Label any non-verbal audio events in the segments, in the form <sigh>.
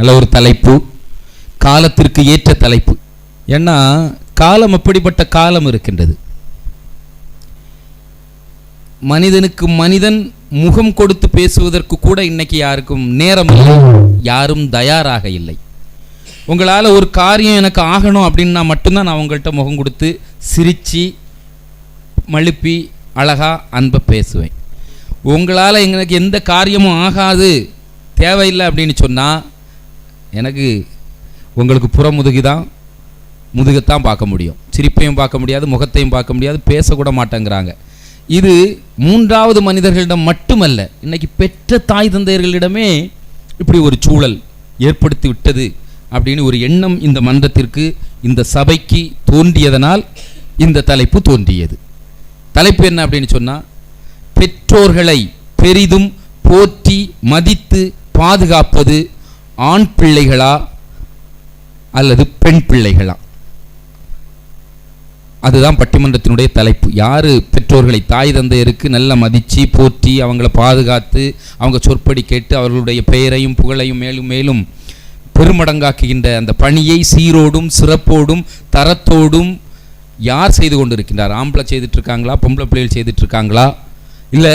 நல்ல ஒரு தலைப்பு. காலத்திற்கு ஏற்ற தலைப்பு. ஏன்னா காலம் அப்படிப்பட்ட காலம் இருக்கின்றது? மனிதனுக்கு மனிதன் முகம் கொடுத்து பேசுவதற்கு கூட இன்னைக்கு யாருக்கும் நேரம் இல்லை. யாரும் தயாராக இல்லை. உங்களால் ஒரு காரியம் எனக்கு ஆகணும் அப்படின்னா மட்டும்தான் நான் உங்கள்கிட்ட முகம் கொடுத்து சிரித்து மழுப்பி அழகா அன்பை பேசுவேன். உங்களால் எங்களுக்கு எந்த காரியமும் ஆகாது தேவையில்லை அப்படின்னு சொன்னால் எனக்கு உங்களுக்கு புறமுதுகு தான் முதுகைத்தான் பார்க்க முடியும். சிரிப்பையும் பார்க்க முடியாது முகத்தையும் பார்க்க முடியாது பேசக்கூட மாட்டேங்கிறாங்க. இது மூன்றாவது மனிதர்களிடம் மட்டுமல்ல இன்னைக்கு பெற்ற தாய் தந்தையர்களிடமே இப்படி ஒரு சூழல் ஏற்படுத்தி விட்டது அப்படின்னு ஒரு எண்ணம் இந்த மன்றத்திற்கு இந்த சபைக்கு தோன்றியதனால் இந்த தலைப்பு தோன்றியது. தலைப்பு என்ன அப்படின்னு சொன்னால் பெற்றோர்களை பெரிதும் போற்றி மதித்து பாதுகாப்பது ஆண் பிள்ளைகளா அல்லது பெண் பிள்ளைகளா? அதுதான் பட்டிமன்றத்தினுடைய தலைப்பு. யார் பெற்றோர்களை தாய் தந்தையருக்கு நல்ல மதித்து போற்றி அவங்கள பாதுகாத்து அவங்க சொற்படி கேட்டு அவர்களுடைய பெயரையும் புகழையும் மேலும் மேலும் பெருமடங்காக்குகின்ற அந்த பணியை சீரோடும் சிறப்போடும் தரத்தோடும் யார் செய்து கொண்டிருக்கின்றார்? ஆம்பளை செய்துட்ருக்காங்களா பொம்பளை பிள்ளைகள் செய்துட்ருக்காங்களா இல்லை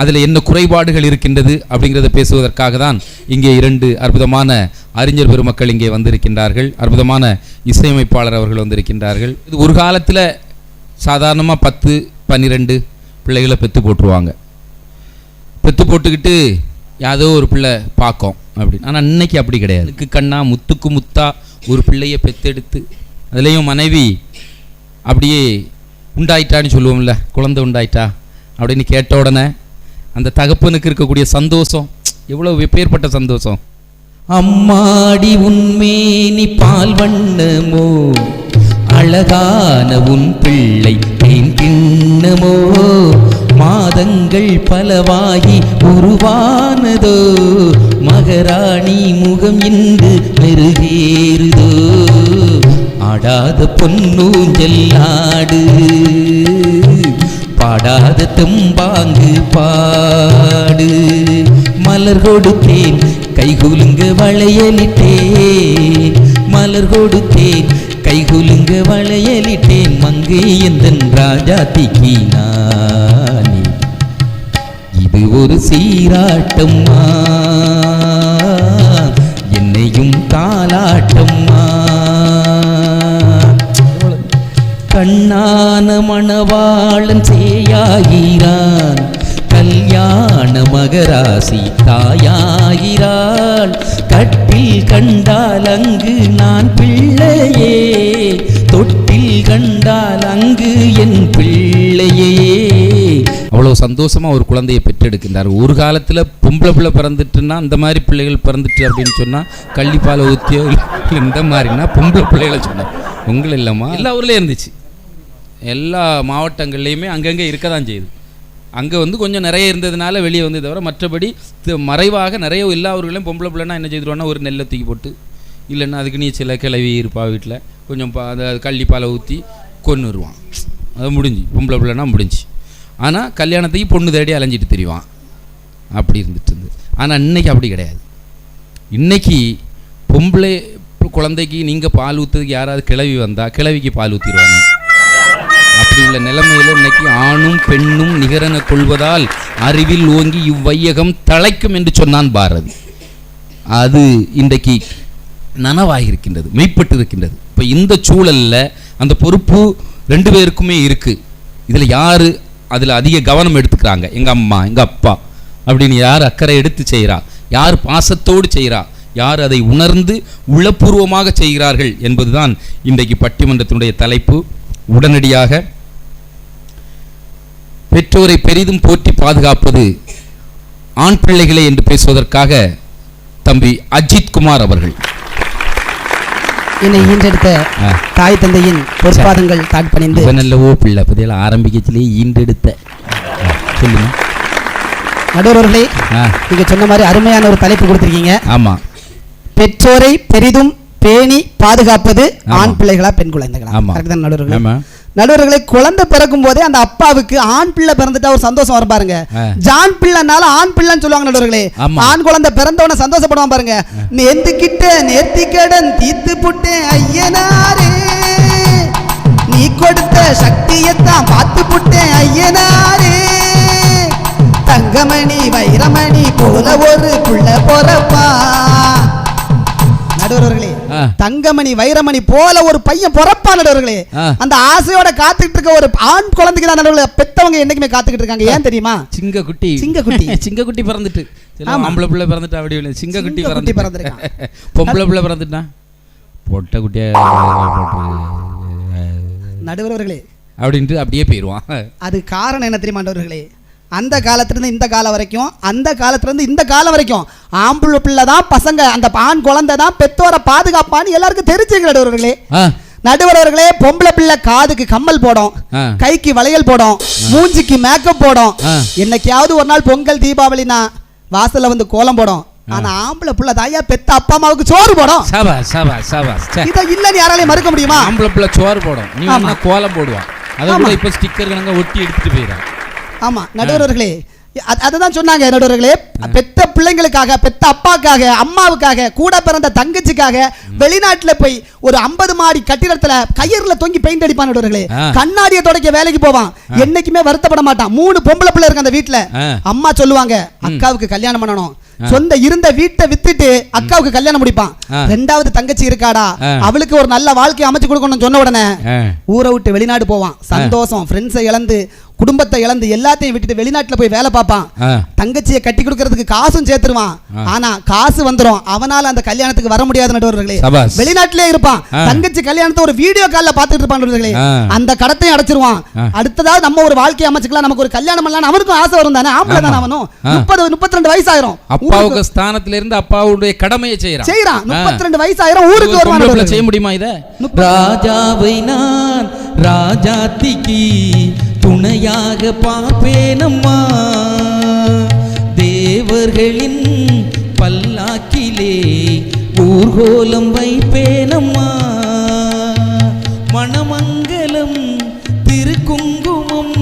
அதில் என்ன குறைபாடுகள் இருக்கின்றது அப்படிங்கிறத பேசுவதற்காக தான் இங்கே இரண்டு அற்புதமான அறிஞர் பெருமக்கள் இங்கே வந்திருக்கின்றார்கள். அற்புதமான இசையமைப்பாளர் அவர்கள் வந்திருக்கின்றார்கள். இது ஒரு காலத்தில் சாதாரணமாக பத்து பன்னிரெண்டு பிள்ளைகளை பெற்று போட்டுருவாங்க. பெற்று போட்டுக்கிட்டு யாதோ ஒரு பிள்ளை பார்க்கும் அப்படின்னு ஆனால் இன்னைக்கு அப்படி கிடையாது. இதுக்கு கண்ணா முத்துக்கு முத்தா ஒரு பிள்ளையை பெத்தெடுத்து அதுலேயும் மனைவி அப்படியே உண்டாயிட்டான்னு சொல்லுவோம்ல குழந்தை உண்டாயிட்டா அப்படின்னு கேட்ட உடனே அந்த தகப்பனுக்கு இருக்கக்கூடிய சந்தோஷம் எவ்வளவு எப்பேற்பட்ட சந்தோஷம்? அம்மாடி உன்மேனி பால் வண்ணமோ அழகான உன் பிள்ளை தேன் கிண்ணமோ மாதங்கள் பலவாகி உருவானதோ மகராணி முகம் இன்று மெருகேறுதோ. ஆடாத பொன்னூஞ்சல் ஆடு பாடாத தெம்பாங்கு பாடு. மலர் கொடுத்தேன் கைகுலுங்க வளையலிட்டேன். மலர் கொடுத்தேன் கைகுலுங்க வளையலிட்டேன். மங்கை எந்தன் ராஜாத்திக்கு நானே இது ஒரு சீராட்டம்மா. என்னையும் தாலாட்டம்மா கண்ணான மணவாளன் சேயாகிறான் கல்யாண மகராசி தாயாகிறாள். கட்டில் கண்டால் அங்கு நான் பிள்ளையே. தொட்டில் கண்டால் அங்கு என் பிள்ளையே. அவ்வளவு சந்தோஷமா ஒரு குழந்தையை பெற்றெடுக்கின்றார். ஒரு காலத்துல பொம்பளை பிள்ளை பிறந்துட்டுன்னா அந்த மாதிரி பிள்ளைகள் பிறந்துட்டு அப்படின்னு சொன்னா கள்ளிப்பாலை ஊத்தியோ இந்த மாதிரினா பொம்பளை பிள்ளைகளை சொன்னேன் உங்களை இல்லைம்மா? எல்லா ஊர்லேயும் இருந்துச்சு. எல்லா மாவட்டங்கள்லேயுமே அங்கங்கே இருக்க தான் செய்யுது. அங்கே வந்து கொஞ்சம் நிறைய இருந்ததுனால வெளியே வந்து தவிர மற்றபடி மறைவாக நிறைய எல்லா ஊர்களையும் பொம்பளை பிள்ளைனா என்ன செய்திருவான்னா ஒரு நெல்லை தூக்கி போட்டு இல்லைன்னா அதுக்கு நீ சில கிளவி இருப்பா வீட்டில் கொஞ்சம் பா அந்த கள்ளிப்பாலை ஊற்றி கொன்னுருவான். அது முடிஞ்சு பொம்பளை பிள்ளைனா முடிஞ்சு. ஆனால் கல்யாணத்துக்கு பொண்ணு தேடி அலைஞ்சிட்டு தெரிவான். அப்படி இருந்துட்டு இருந்து ஆனால் இன்னைக்கு அப்படி கிடையாது. இன்னைக்கு பொம்பளை குழந்தைக்கு நீங்கள் பால் ஊற்றுறதுக்கு யாராவது கிளவி வந்தால் கிளவிக்கு பால் ஊற்றிடுவாங்க அப்படி உள்ள நிலைமையில இன்னைக்கு ஆணும் பெண்ணும் நிகரென கொள்வதால் அறிவில் ஓங்கி இவ்வையகம் தழைக்கும் என்று சொன்னான் பாரதி. அது இன்றைக்கு நனவாகியிருக்கின்றது மெய்ப்பட்டு இருக்கின்றது இப்போ இந்த சூழலில் அந்த பொறுப்பு ரெண்டு பேருக்குமே இருக்குது இதில் யார் அதில் அதிக கவனம் எடுத்துக்கிறாங்க? எங்கள் அம்மா எங்கள் அப்பா அப்படின்னு யார் அக்கறை எடுத்து செய்கிறா யார் பாசத்தோடு செய்கிறா யார் அதை உணர்ந்து உளப்பூர்வமாக செய்கிறார்கள் என்பதுதான் இன்றைக்கு பட்டிமன்றத்தினுடைய தலைப்பு. உடனடியாக பெற்றோரை பெரிதும் போற்றி பாதுகாப்பது ஆண் பிள்ளைகளே என்று பேசுவதற்காக தம்பி அஜித் குமார் அவர்கள். என்னை ஈன்றெடுத்த. தாய் தந்தையின் பொற்பாதங்கள் தாட்பணிந்து இவனல்லவோ பிள்ளை. பதில் ஆரம்பிக்கச்சிலேயே ஈண்டெடுத்த ஆ, சொல்லுங்க நடுவர்களே நீங்க சொன்ன மாதிரி அருமையான ஒரு தலைப்பு கொடுத்திருக்கீங்க. ஆமாம் பெற்றோரை பெரிதும் பேணி பாதுகாப்பது ஆமா. ஆண் பிள்ளைகளா பெண் குழந்தைகளா? ஆமா. நடுவர்களே நடுவர்களே குழந்தை பிறக்கும் போதே அந்த அப்பாவுக்கு ஆண் பிள்ளை பிறந்துட்டா ஒரு சந்தோஷம் வரும் பாருங்க. ஜான் பிள்ளைனால ஆண் பிள்ளைன்னு சொல்லுவாங்க நடுவர்களே. ஆண் குழந்தை பிறந்தவன சந்தோஷப்படுவான் பாருங்க நேர்த்திக்கிட்ட நேர்த்தி கடன் தீத்து புட்டேன் ஐயனாரே நீ கொடுத்த சக்தியத்தான் பார்த்து புட்டேன் ஐயனாரே தங்கமணி வைரமணி போல ஒரு புள்ள பொறப்பா நடுவர்களே. தங்கமணி வைரமணி போல ஒரு பையன் பொறப்பா நடுவர்களே. அந்த ஆசையோட காத்துக்கிட்டு இருக்க ஒரு ஆண் குழந்தைக்கு தான் பெத்தவங்க என்னைக்குமே காத்துக்கிட்டு இருக்காங்க. ஏன் தெரியுமா? சிங்கக்குட்டி. சிங்கக்குட்டி. <laughs> சிங்கக்குட்டி பிறந்துட்டு. சில ஆமா. ஆம்பளை பிள்ளை பிறந்துட்டா அப்படி இல்லை. சிங்கக்குட்டி சிங்கக்குட்டி பிறந்துட்டு. பிறந்திருக்கான். <laughs> பொம்பளை பிள்ளை பிறந்துட்டா? பொட்டை குட்டியா நடுவர்களே. அப்படின்ட்டு அப்படியே போயிடுவான் அது காரணம் என்ன தெரியுமா நடுவர்களே? அந்த காலத்திலிருந்து இந்த காலம் வரைக்கும் அந்த காலத்திலிருந்து இந்த காலம் வரைக்கும் ஆம்பளை பிள்ளை தான் பசங்க அந்த ஆண் குழந்தை தான் பெத்தோரை பாதுகாப்பான்னு எல்லாருக்கும் தெரிஞ்சுக்க நடுவர்களே நடுவர்களே பொம்பளை பிள்ளை காதுக்கு கம்மல் போடும். கைக்கு வளையல் போடும் மூஞ்சிக்கு மேக்கப் போடும். என்னைக்காவது ஒரு நாள் பொங்கல் தீபாவளினா வாசல்ல வந்து கோலம் போடும். ஆனா ஆம்பளை பிள்ளை தாயா பெத்த அப்பா அம்மாவுக்கு சோறு போடும். சபா சபா சபா. இதை இல்லன்னு யாராலையும் மறுக்க முடியுமா? ஆம்பளை பிள்ளை சோறு போடும். நீ கோலம் போடுவான் அதை ஆமா. கூட இப்ப ஸ்டிக்கர் ஒட்டி எடுத்துட்டு போயிடறான் ஆமா. நடுவர்களே அ- அதுதான் சொன்னாங்க நடுவர்களே. பெத்த பிள்ளைங்களுக்காக பெத்த அப்பாக்காக அம்மாவுக்காக கூட பிறந்த தங்கச்சிக்காக வெளிநாட்டுல போய் ஒரு ஐம்பது மாடி கட்டிடத்துல கயிறுல தொங்கி பெயிண்ட் அடிப்பான் நடுவர்களே. கண்ணாடியை தொடக்க வேலைக்கு போவான். என்னைக்குமே வருத்தப்பட மாட்டான். மூணு பொம்பளை பிள்ளை இருக்கு அந்த வீட்டுல. அம்மா சொல்லுவாங்க அக்காவுக்கு கல்யாணம் பண்ணணும். சொந்த இருந்த வீட்டை வித்துட்டு அக்காவுக்கு கல்யாணம் முடிப்பான். ரெண்டாவது தங்கச்சி இருக்காடா. அவளுக்கு ஒரு நல்ல வாழ்க்கையை அமைச்சு கொடுக்கணும்னு சொன்ன உடனே. ஊரை விட்டு வெளிநாடு போவான். சந்தோஷம் ஃப்ரெண்ட்ஸை இழந்து குடும்பத்தை இழந்து எல்லாத்தையும் விட்டுட்டு வெளிநாட்டுல போய் வேலை பார்ப்பான். தங்கச்சியை கட்டி கொடுக்கறதுக்கு காசும் சேர்த்துருவான். ஆனா காசு வந்துரும் அவனால அந்த கல்யாணத்துக்கு வர முடியாத நடுவர்களே. வெளிநாட்டிலே இருப்பான். தங்கச்சி கல்யாணத்தை ஒரு வீடியோ கால்ல பாத்துட்டு இருப்பான் நடுவர்களே. அந்த கடத்தையும் அடைச்சிருவான். அடுத்ததாவது நம்ம ஒரு வாழ்க்கையை அமைச்சுக்கலாம் நமக்கு ஒரு கல்யாணம் பண்ணலாம் அவனுக்கும் ஆசை வரும் தானே ஆம்பளை தானே. அவனும். முப்பது முப்பத்தி ரெண்டு வயசு ஆயிரும் அப்பாவுக்கு ஸ்தானத்துல இருந்து அப்பாவுடைய கடமையை செய்யறான் செய்யறான். முப்பத்தி ரெண்டு வயசு ஆயிரம் ஊருக்கு வருவான். செய்ய முடியுமா இத ராஜாவை நான் ராஜாத்திக்கு துணையாக பார்ப்பேனம்மா. தேவர்களின் பல்லாக்கிலே ஊர்கோலம் வைப்பேனம்மா. மணமங்கலம் திருக்குங்குமம்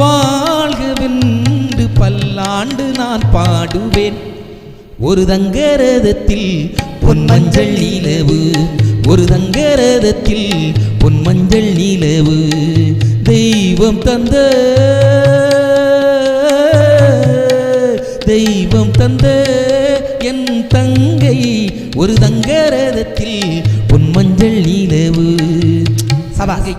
வாழ்கவென்று பல்லாண்டு நான் பாடுவேன். ஒரு தங்கரதத்தில் பொன்மஞ்சள் நிலவு ஒரு தங்கரதத்தில் பொன்மஞ்சள் நிலவு. தெய்வம் தந்த தெய்வம் தந்த என் தங்கை ஒரு தங்கரதத்தில் பொன்மஞ்சள் நிலவு. சபாகை